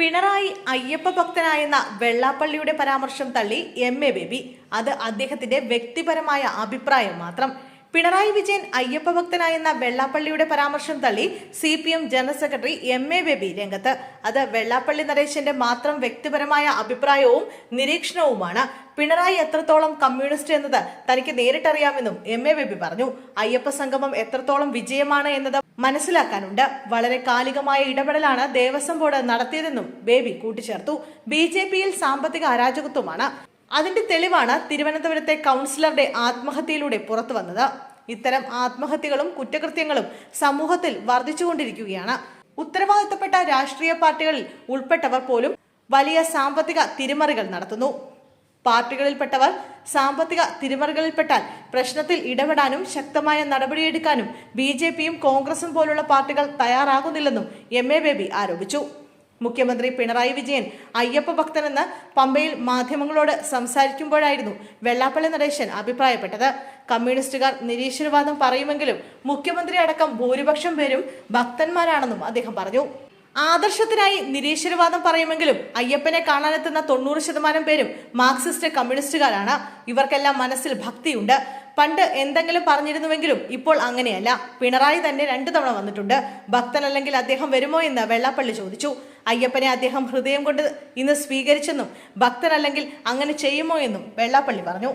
പിണറായി അയ്യപ്പ ഭക്തനായെന്ന വെള്ളാപ്പള്ളിയുടെ പരാമർശം തള്ളി എം എ ബേബി അത് അദ്ദേഹത്തിന്റെ വ്യക്തിപരമായ അഭിപ്രായം മാത്രം. പിണറായി വിജയൻ അയ്യപ്പ ഭക്തനായെന്ന വെള്ളാപ്പള്ളിയുടെ പരാമർശം തള്ളി C P M general secretary M A Baby രംഗത്ത്. അത് വെള്ളാപ്പള്ളി നരേശന്റെ മാത്രം വ്യക്തിപരമായ അഭിപ്രായവും നിരീക്ഷണവുമാണ്. പിണറായി എത്രത്തോളം കമ്മ്യൂണിസ്റ്റ് എന്നത് തനിക്ക് നേരിട്ടറിയാമെന്നും എം എ ബേബി പറഞ്ഞു. അയ്യപ്പ സംഗമം എത്രത്തോളം വിജയമാണ് എന്നത് മനസ്സിലാക്കാനുണ്ട്. വളരെ കാലികമായ ഇടപെടലാണ് ദേവസ്വം ബോർഡ് നടത്തിയതെന്നും ബേബി കൂട്ടിച്ചേർത്തു. ബി ജെ പിയിൽ സാമ്പത്തിക അരാജകത്വമാണ്. അതിന്റെ തെളിവാണ് തിരുവനന്തപുരത്തെ കൗൺസിലറുടെ ആത്മഹത്യയിലൂടെ പുറത്തു വന്നത്. ഇത്തരം ആത്മഹത്യകളും കുറ്റകൃത്യങ്ങളും സമൂഹത്തിൽ വർദ്ധിച്ചുകൊണ്ടിരിക്കുകയാണ്. ഉത്തരവാദിത്തപ്പെട്ട രാഷ്ട്രീയ പാർട്ടികളിൽ ഉൾപ്പെട്ടവർ പോലും വലിയ സാമ്പത്തിക തിരിമറികൾ നടത്തുന്നു. പാർട്ടികളിൽപ്പെട്ടവർ സാമ്പത്തിക തിരിമറികളിൽപ്പെട്ടാൽ പ്രശ്നത്തിൽ ഇടപെടാനും ശക്തമായ നടപടിയെടുക്കാനും ബി ജെ പിയും കോൺഗ്രസും പോലുള്ള പാർട്ടികൾ തയ്യാറാകുന്നില്ലെന്നും എം എ ബേബി ആരോപിച്ചു. മുഖ്യമന്ത്രി പിണറായി വിജയൻ അയ്യപ്പ ഭക്തനെന്ന് പമ്പയിൽ മാധ്യമങ്ങളോട് സംസാരിക്കുമ്പോഴായിരുന്നു വെള്ളാപ്പള്ളി നടേശൻ അഭിപ്രായപ്പെട്ടത്. കമ്മ്യൂണിസ്റ്റുകാർ നിരീശ്വരവാദം പറയുമെങ്കിലും മുഖ്യമന്ത്രി അടക്കം ഭൂരിപക്ഷം പേരും ഭക്തന്മാരാണെന്നും അദ്ദേഹം പറഞ്ഞു. ആദർശത്തിനായി നിരീശ്വരവാദം പറയുമെങ്കിലും അയ്യപ്പനെ കാണാനെത്തുന്ന തൊണ്ണൂറ് ശതമാനം പേരും മാർക്സിസ്റ്റ് കമ്മ്യൂണിസ്റ്റുകാരാണ്. ഇവർക്കെല്ലാം മനസ്സിൽ ഭക്തിയുണ്ട്. പണ്ട് എന്തെങ്കിലും പറഞ്ഞിരുന്നുവെങ്കിലും ഇപ്പോൾ അങ്ങനെയല്ല. പിണറായി തന്നെ രണ്ടു തവണ വന്നിട്ടുണ്ട്. ഭക്തനല്ലെങ്കിൽ അദ്ദേഹം വരുമോ എന്ന് വെള്ളാപ്പള്ളി ചോദിച്ചു. അയ്യപ്പനെ അദ്ദേഹം ഹൃദയം കൊണ്ട് ഇന്ന് സ്വീകരിച്ചെന്നും ഭക്തനല്ലെങ്കിൽ അങ്ങനെ ചെയ്യുമോ എന്നും വെള്ളാപ്പള്ളി പറഞ്ഞു.